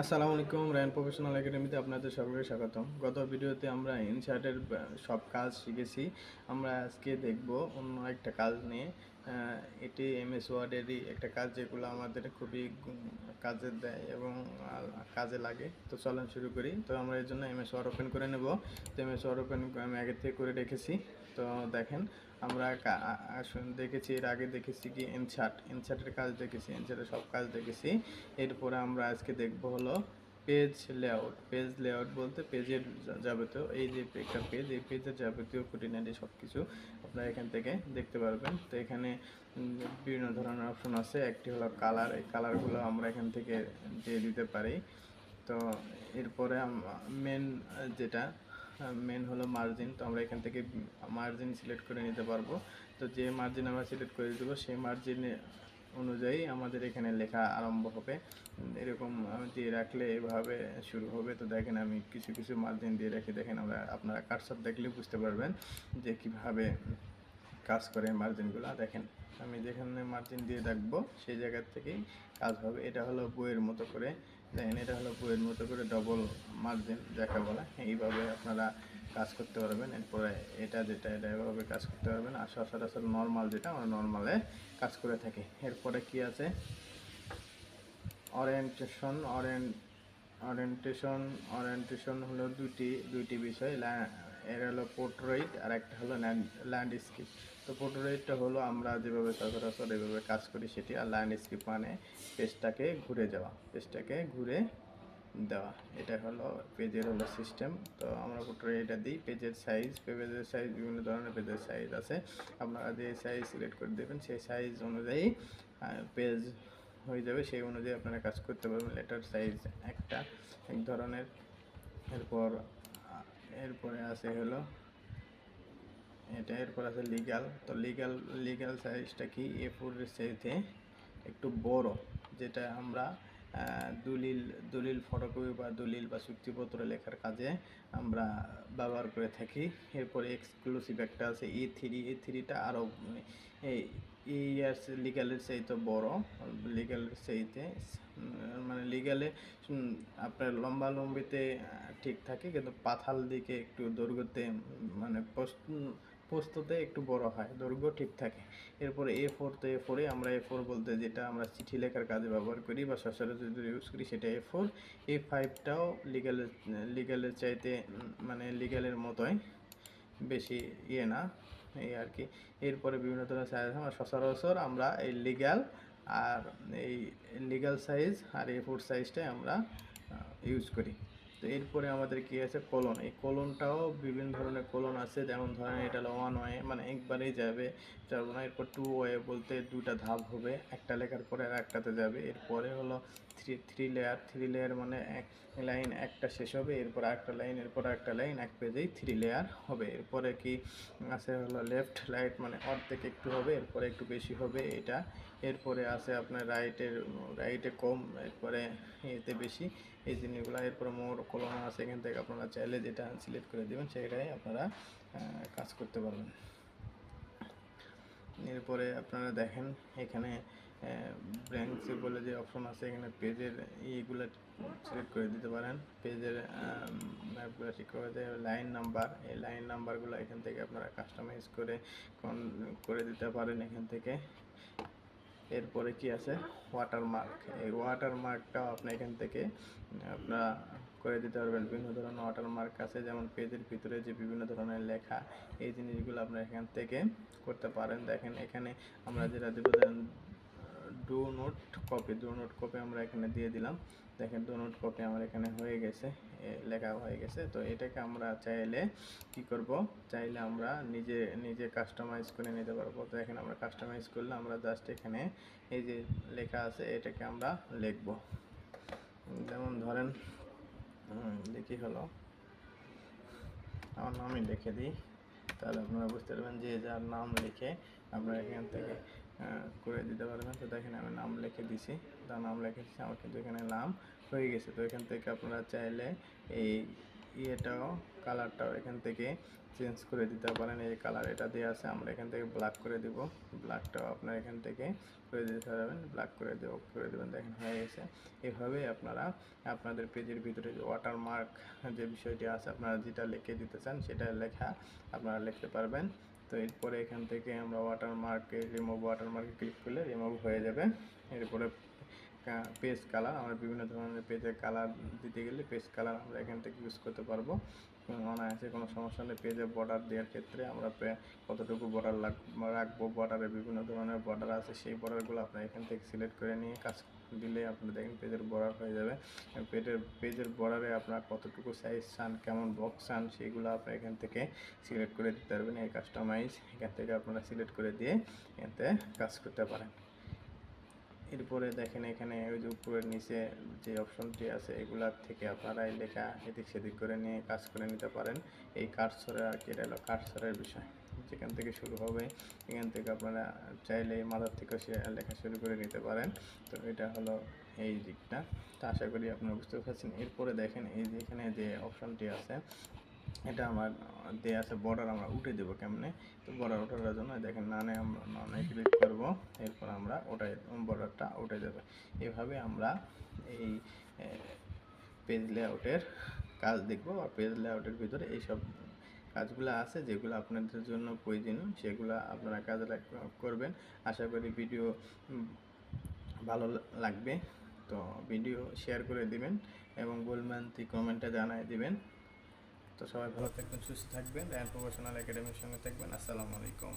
আসসালামু আলাইকুম, রায়ন প্রফেশনাল একাডেমিতে আপনাদের সকলকে স্বাগতম। গত ভিডিওতে আমরা ইনশার্টের সব কাজ শিখেছি। আমরা আজকে দেখব অন্য একটা কাজ নিয়ে। এটি এমএস ওয়ার্ডেরই একটা কাজ যেগুলো আমাদের খুবই কাজে দেয় এবং কাজে লাগে। তো চলেন শুরু করি। তো আমরা এর জন্য এমএস ওয়ার্ড ওপেন করে নেব। তো এমএস ওয়ার্ড ওপেন আমি আগে থেকে করে রেখেছি। তো দেখেন, আমরা দেখেছি, এর আগে দেখেছি কি ইনসার্ট ইনসার্টের কাজ দেখেছি ইনসার্টের সব কাজ দেখেছি। এরপরে আমরা আজকে দেখব হলো পেজ লেআউট পেজ লেআউট বলতে পেজের যাবতীয়, এই যে একটা পেজ এই পেজের যাবতীয় খুঁটিনাটি সব কিছু আপনারা এখান থেকে দেখতে পারবেন। তো এখানে বিভিন্ন ধরনের অপশন আছে, একটি হলো কালার এই কালারগুলো আমরা এখান থেকে দিয়ে দিতে পারি। তো এরপরে মেন যেটা মেন হলো মার্জিন তো আমরা এখান থেকে মার্জিন সিলেক্ট করে নিতে পারব। তো যে মার্জিন আমরা সিলেক্ট করে দেবো, সেই মার্জিনে অনুযায়ী আমাদের এখানে লেখা আরম্ভ হবে। এরকম দিয়ে রাখলে এভাবে শুরু হবে। তো দেখেন আমি কিছু কিছু মার্জিন দিয়ে রাখি দেখেন আমরা, আপনারা কাটসাপ দেখলে বুঝতে পারবেন যে কীভাবে কাজ করে মার্জিনগুলো। দেখেন, আমি যেখানে মার্জিন দিয়ে রাখব, সেই জায়গা থেকেই কাজ হবে। এটা হলো বইয়ের মতো করে, দেখেন, এটা হলো বইয়ের মতো করে ডবল মার্জিন যাকে বলে। এইভাবে আপনারা কাজ করতে পারবেন। এরপরে এটা যেটা, এটা এভাবে কাজ করতে পারবেন। আর সচরাচর নর্মাল যেটা, আমরা নর্মালে কাজ করে থাকি। এরপরে কি আছে? অরিয়েন্টেশন অরিয়েন্ট অরিয়েন্টেশন অরিয়েন্টেশন হলো দুটি দুইটি বিষয়। এর হলো পোর্ট্রেট আর একটা হলো ল্যান্ডস্কেপ তো পোর্ট্রেটটা হলো আমরা যেভাবে সচরাচর এভাবে কাজ করি সেটি আর ল্যান্ডস্কেপ মানে পেজটাকে ঘুরে যাওয়া, পেজটাকে ঘুরে দেওয়া। এটা হলো পেজের হলো সিস্টেম তো আমরা পোর্ট্রেট এটা দিই, পেজের সাইজ পেজের সাইজ বিভিন্ন ধরনের পেজের সাইজ আছে। আপনারা যে সাইজ সিলেক্ট করে দেবেন, সেই সাইজ অনুযায়ী পেজ হয়ে যাবে। সেই অনুযায়ী আপনারা কাজ করতে পারবেন। লেটার সাইজ একটা, এক ধরনের। এরপর এরপরে আছে হলো, এটা এরপর আছে লিগ্যাল তো লিগ্যাল লিগ্যাল সাইজটা কি? এ ফোরের সাইজে একটু বড়, যেটা আমরা দলিল দলিল ফটোকপি বা দলিল বা চুক্তিপত্র লেখার কাজে আমরা ব্যবহার করে থাকি। এরপরে এক্সক্লুসিভ একটা আছে ই থ্রি ই থ্রিটা আরও ইয়ার্স লিগালের চাইতে বড় লিগালের চাইতে মানে লিগালে আপনার লম্বা লম্বিতে ঠিক থাকে, কিন্তু পাথাল দিকে একটু দৈর্ঘ্যতে মানে পোস্ত পোস্ততে একটু বড় হয়, দৈর্ঘ্য ঠিক থাকে। এরপরে এ ফোর তো এ ফোরে আমরা এ ফোর বলতে যেটা আমরা চিঠি লেখার কাজে ব্যবহার করি বা সচরাচর ইউজ করি, সেটা এ ফোর এ ফাইভটাও লিগালের লিগালের চাইতে মানে লিগালের মতোই, বেশি ইয়ে না, এই আর কি। এরপরে বিভিন্ন ধরনের সচরাচর আমরা এই লিগ্যাল আর এই লিগাল সাইজ আর এ ফোর সাইজটাই আমরা ইউজ করি। তো এরপরে আমাদের কি আছে? কলন। এই কলনটাও বিভিন্ন ধরনের কলন আছে। যেমন ধরেন এটা হলো ওয়ান ওয়ে মানে একবারেই যাবে। যাব না, এরপর টু ওয়ে বলতে দুটা ধাপ হবে। একটা লেখার পরে আর একটাতে যাবে। এরপরে হলো three three layer three layer মানে এক লাইন একটা শেষ হবে। এরপর একটা লাইন এরপর একটা লাইন এক পেজেই থ্রি লেয়ার হবে। এরপরে কি আছে? হলো লেফট রাইট মানে অর্ধেক একটু হবে, এরপরে একটু বেশি হবে এটা। এরপরে আছে আপনার রাইটের রাইটে কম, এরপরে এতে বেশি। এই জিনিসগুলো, এরপরে মোর কলম আছে, এখান থেকে আপনারা চাইলে যেটা সিলেক্ট করে দেবেন, সেটাই আপনারা কাজ করতে পারবেন। এরপরে আপনারা দেখেন, এখানে ব্র্যাঙ্কস বলে যে অপশন আছে, এখানে পেজের ইগুলো সিলেক্ট করে দিতে পারেন। পেজের ম্যাপগুলো ঠিক করে দেয় লাইন নাম্বার এই লাইন নাম্বারগুলো এখান থেকে আপনারা কাস্টমাইজ করে করে দিতে পারেন এখান থেকে। এরপরে কি আছে? ওয়াটারমার্ক এই ওয়াটারমার্কটাও আপনি এখান থেকে, আপনারা করে দিতে পারবেন। বিভিন্ন ধরনের ওয়াটারমার্ক আছে, যেমন পেজের ভিতরে যে বিভিন্ন ধরনের লেখা, এই জিনিসগুলো আপনারা এখান থেকে করতে পারেন। দেখেন, এখানে আমরা যেটা দেবো do not copy do not copy আমরা এখানে দিয়ে দিলাম। দেখেন ডো নোট কপি আমার এখানে হয়ে গেছে লেখা হয়ে গেছে। তো এটাকে আমরা চাইলে কি করব? চাইলে আমরা নিজে নিজে কাস্টমাইজ করে নিতে পারব। তো এখানে আমরা কাস্টমাইজ করলে আমরা জাস্ট এখানে এই যে লেখা আছে, এটাকে আমরা লিখব। যেমন ধরেন দেখি হলো। আমার নামই লিখে দিই। তাহলে আপনারা বুঝতে পারবেন যে যার নাম লিখে আমরা এখান থেকে করে দিতে পারবেন। তো দেখেন আমি নাম লিখে দিছি। তার নাম লিখে দিচ্ছি আমার কিন্তু এখানে নাম হয়ে গেছে। তো এখান থেকে আপনারা চাইলে এই ইয়েটাও, কালারটাও এখান থেকে চেঞ্জ করে দিতে পারেন। এই কালার এটা দিয়ে আছে, আমরা এখান থেকে ব্ল্যাক করে দিব। ব্ল্যাকটাও আপনার এখান থেকে করে দিতে পারবেন। ব্ল্যাক করে দেব, করে দেবেন। দেখেন হয়ে গেছে। এভাবে আপনারা আপনাদের পেজের ভিতরে যে ওয়াটারমার্ক যে বিষয়টি আছে, আপনারা যেটা লিখে দিতে চান, সেটা লেখা আপনারা লিখতে পারবেন। তো এরপরে এখান থেকে আমরা ওয়াটারমার্কে রিমুভ ওয়াটারমার্কে ক্লিক করলে রিমুভ হয়ে যাবে। এরপরে পেজ কালার আমরা বিভিন্ন ধরনের পেজের কালার দিতে গেলে পেজ কালার আমরা এখান থেকে ইউজ করতে পারব। অনায়াসে কোনো সমস্যা নেই পেজে বর্ডার দেওয়ার ক্ষেত্রে। আমরা কতটুকু বর্ডার রাখব বর্ডারে বিভিন্ন ধরনের বর্ডার আছে। সেই বর্ডারগুলো আপনার এখান থেকে সিলেক্ট করে নিয়ে কাজ দিলে আপনি দেখেন পেজের বর্ডার হয়ে যাবে। পেজের পেজের বর্ডারে আপনার কতটুকু সাইজ চান, কেমন বক্স চান, সেগুলো আপনি এখান থেকে সিলেক্ট করে দিতে পারবেন। এই কাস্টমাইজ এখান থেকে আপনারা সিলেক্ট করে দিয়ে এতে কাজ করতে পারেন। এরপরে দেখেন এখানে ওই যে উপরের নিচে যে অপশনটি আছে, এগুলার থেকে আপনারা এই লেখা এদিক সেদিক করে নিয়ে কাজ করে নিতে পারেন। এই কার্সরের আর কি, এটা হলো কার্সরের বিষয়। যেখান থেকে শুরু হবে, এখান থেকে আপনারা চাইলে মাথার থেকে সে লেখা শুরু করে নিতে পারেন। তো এটা হলো এই দিকটা। তো আশা করি আপনারা বুঝতে পারছেন। এরপরে দেখেন এই যে এখানে যে অপশনটি আছে এটা আমার দেয়া আছে বর্ডার আমরা উঠে দেবো কেমনে? তো বর্ডার ওঠার জন্য দেখেন নানে আমরা, নানে ক্লিক করব, এরপর আমরা ওটাই বর্ডারটা উঠে যাবে। এভাবে আমরা এই পেজ লেআউটের কাজ দেখব আর পেজ লেআউটের ভিতরে এইসব কাজগুলো আছে, যেগুলো আপনাদের জন্য প্রয়োজনীয়, সেগুলো আপনারা কাজে করবেন। আশা করি ভিডিও ভালো লাগবে। তো ভিডিও শেয়ার করে দিবেন এবং বলবেন কমেন্টে জানাই দিবেন। তো সবাই ভালো থাকবেন সুস্থ থাকবেন অ্যান্ড প্রফেশনাল একাডেমির সঙ্গে থাকবেন। আসসালামু আলাইকুম।